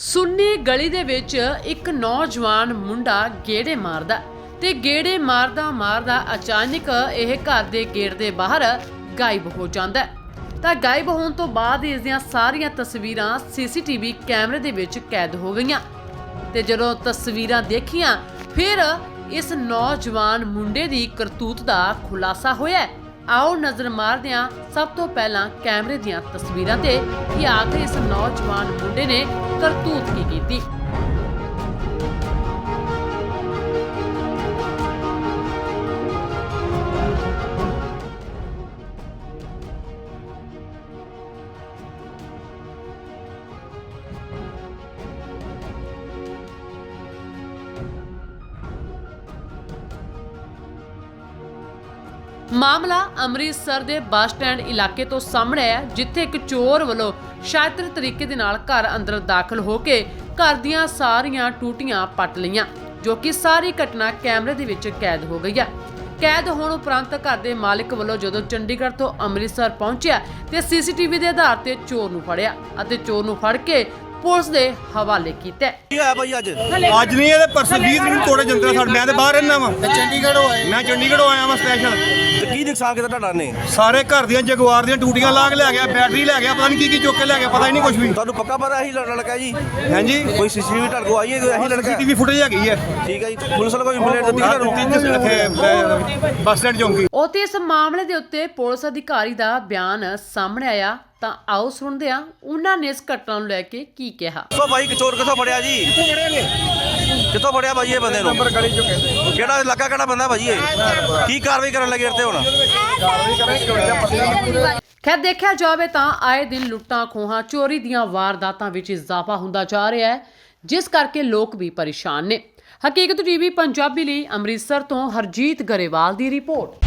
ਸੁੰਨੀ ਗਲੀ ਦੇ ਵਿੱਚ ਇੱਕ ਨੌਜਵਾਨ ਮੁੰਡਾ ਗੇੜੇ ਮਾਰਦਾ ਤੇ ਗੇੜੇ ਮਾਰਦਾ ਮਾਰਦਾ ਅਚਾਨਕ ਇਹ ਘਰ ਦੇ ਗੇਟ ਦੇ ਬਾਹਰ ਗਾਇਬ ਹੋ ਜਾਂਦਾ ਤਾਂ ਗਾਇਬ ਹੋਣ ਤੋਂ ਬਾਅਦ ਇਸ ਦੀਆਂ ਸਾਰੀਆਂ ਤਸਵੀਰਾਂ ਸੀਸੀਟੀਵੀ ਕੈਮਰੇ ਦੇ ਵਿੱਚ ਕੈਦ ਹੋ ਗਈਆਂ। ਤੇ ਜਦੋਂ ਤਸਵੀਰਾਂ ਦੇਖੀਆਂ, ਫਿਰ ਇਸ ਨੌਜਵਾਨ ਮੁੰਡੇ ਦੀ ਕਰਤੂਤ ਦਾ ਖੁਲਾਸਾ ਹੋਇਆ ਆਓ ਨਜ਼ਰ ਮਾਰਦੇ ਹਾਂ ਸਭ ਤੋਂ ਪਹਿਲਾਂ ਕੈਮਰੇ ਦੀਆਂ ਤਸਵੀਰਾਂ ਤੇ ਕਿ ਆਖਰ ਇਸ ਨੌਜਵਾਨ ਮੁੰਡੇ ਨੇ ਕਰਤੂਤ ਕੀ ਕੀਤੀ। ਮਾਮਲਾ ਅੰਮ੍ਰਿਤਸਰ ਦੇ ਬੱਸ ਸਟੈਂਡ ਇਲਾਕੇ ਤੋਂ ਸਾਹਮਣੇ ਹੈ, ਜਿੱਥੇ ਇੱਕ ਚੋਰ ਵੱਲੋਂ ਸ਼ਾਤਰ ਤਰੀਕੇ ਦੇ ਨਾਲ ਘਰ ਅੰਦਰ ਦਾਖਲ ਹੋ ਕੇ ਘਰ ਦੀਆਂ ਸਾਰੀਆਂ ਟੂਟੀਆਂ ਪੱਟ ਲਈਆਂ, ਜੋ ਕਿ ਸਾਰੀ ਘਟਨਾ ਕੈਮਰੇ ਦੇ ਵਿੱਚ ਕੈਦ ਹੋ ਗਈ ਹੈ। ਕੈਦ ਹੋਣ ਉਪਰੰਤ ਘਰ ਦੇ ਮਾਲਕ ਵੱਲੋਂ ਜਦੋਂ ਚੰਡੀਗੜ੍ਹ ਤੋਂ ਅੰਮ੍ਰਿਤਸਰ ਪਹੁੰਚਿਆ ਤੇ ਸੀਸੀਟੀਵੀ ਦੇ ਆਧਾਰ ਤੇ ਚੋਰ ਨੂੰ ਫੜਿਆ ਅਤੇ ਚੋਰ ਨੂੰ ਫੜ ਕੇ ਪੁਲਿਸ ਦੇ ਹਵਾਲੇ ਕੀਤਾ ਕੀ ਹੋਇਆ ਭਾਈ ਅੱਜ? ਅੱਜ ਨਹੀਂ ਇਹਦੇ ਪਰਸੋਂ 20 ਦਿਨ ਕੋੜੇ ਜੰਦਰਾ ਸਾਡੇ ਮੈਂ ਤੇ ਬਾਹਰ ਰਹਿਣਾ ਵਾ। ਤੇ ਚੰਡੀਗੜ੍ਹੋਂ ਆਏ ਮੈਂ ਚੰਡੀਗੜ੍ਹੋਂ ਆਇਆ ਵਾਂ ਸਪੈਸ਼ਲ ਤੇ ਕੀ ਨੁਕਸਾਨ ਕੀਤਾ ਤੁਹਾਡਾ ਨੇ? ਸਾਰੇ ਘਰ ਦੀਆਂ ਜਗਵਾਰ ਦੀਆਂ ਟੂਟੀਆਂ ਲਾ ਕੇ ਲੈ ਗਿਆ ਬੈਟਰੀ ਲੈ ਗਿਆ ਪਤਾ ਨਹੀਂ ਕੀ ਕੀ ਚੁੱਕ ਕੇ ਲੈ ਗਿਆ ਪਤਾ ਹੀ ਨਹੀਂ ਕੁਝ ਵੀ। ਤੁਹਾਨੂੰ ਪੱਕਾ ਪਤਾ ਇਹੀ ਲੜ- ਲੜਕਾ ਜੀ? ਹਾਂਜੀ। ਕੋਈ ਸੀਸੀਟੀਵੀ ਤੁਹਾਡੇ ਕੋਲ ਆਈ ਹੈ ਕੋਈ ਇਹੀ ਲੜਕਾ? ਹੈ? ਸੀਟੀਵੀ ਫੁਟੇਜ ਹੈਗੀ ਹੈ। ਠੀਕ ਹੈ ਜੀ। ਪੁਲਿਸ ਵਾਲਾ ਕੋਈ ਕੰਪਲੇਂਟ ਦਿੱਤੀ ਤੁਹਾਨੂੰ? ਬੱਸ ਸਟੈਂਡ ਚੌਂਕੀ। ਉਤੇ ਇਸ ਮਾਮਲੇ ਦੇ ਉੱਤੇ ਪੁਲਿਸ ਅਧਿਕਾਰੀ ਦਾ ਬਿਆਨ ਸਾਹਮਣੇ ਆਇਆ। ਤਾਂ ਆਓ ਸੁਣਦੇ ਹਾਂ ਉਹਨਾਂ ਨੇ ਇਸ ਘਟਨਾ ਨੂੰ ਲੈ ਕੇ ਕੀ ਕਿਹਾ। ਸੋ ਭਾਈ ਚੋਰ ਕਿੱਥੋਂ ਫੜਿਆ ਜੀ? ਕਿੱਥੋਂ ਫੜਿਆ ਨੇ। ਕਿੱਥੋਂ ਫੜਿਆ ਭਾਈ ਇਹ ਬੰਦੇ ਨੂੰ? ਨੰਬਰ ਗਲੀ ਚੋਂ ਕਹਿੰਦੇ। ਕਿਹੜਾ ਇਲਾਕਾ ਕਿਹੜਾ ਬੰਦਾ ਭਾਜੀ ਇਹ? ਕੀ ਕਾਰਵਾਈ ਕਰਨ ਲੱਗੇ ਇੱਥੇ ਹੁਣ? ਖੈਰ ਦੇਖਿਆ ਜਾਵੇ ਤਾਂ ਆਏ ਦਿਨ ਲੁੱਟਾਂ ਖੋਹਾਂ ਚੋਰੀ ਦੀਆਂ ਵਾਰਦਾਤਾਂ ਵਿੱਚ ਇਜ਼ਾਫਾ ਹੁੰਦਾ ਜਾ ਰਿਹਾ ਹੈ ਜਿਸ ਕਰਕੇ ਲੋਕ ਵੀ ਪਰੇਸ਼ਾਨ ਨੇ। ਹਕੀਕਤ ਟੀਵੀ ਪੰਜਾਬੀ ਲਈ ਅੰਮ੍ਰਿਤਸਰ ਤੋਂ ਹਰਜੀਤ ਗਰੇਵਾਲ ਦੀ ਰਿਪੋਰਟ।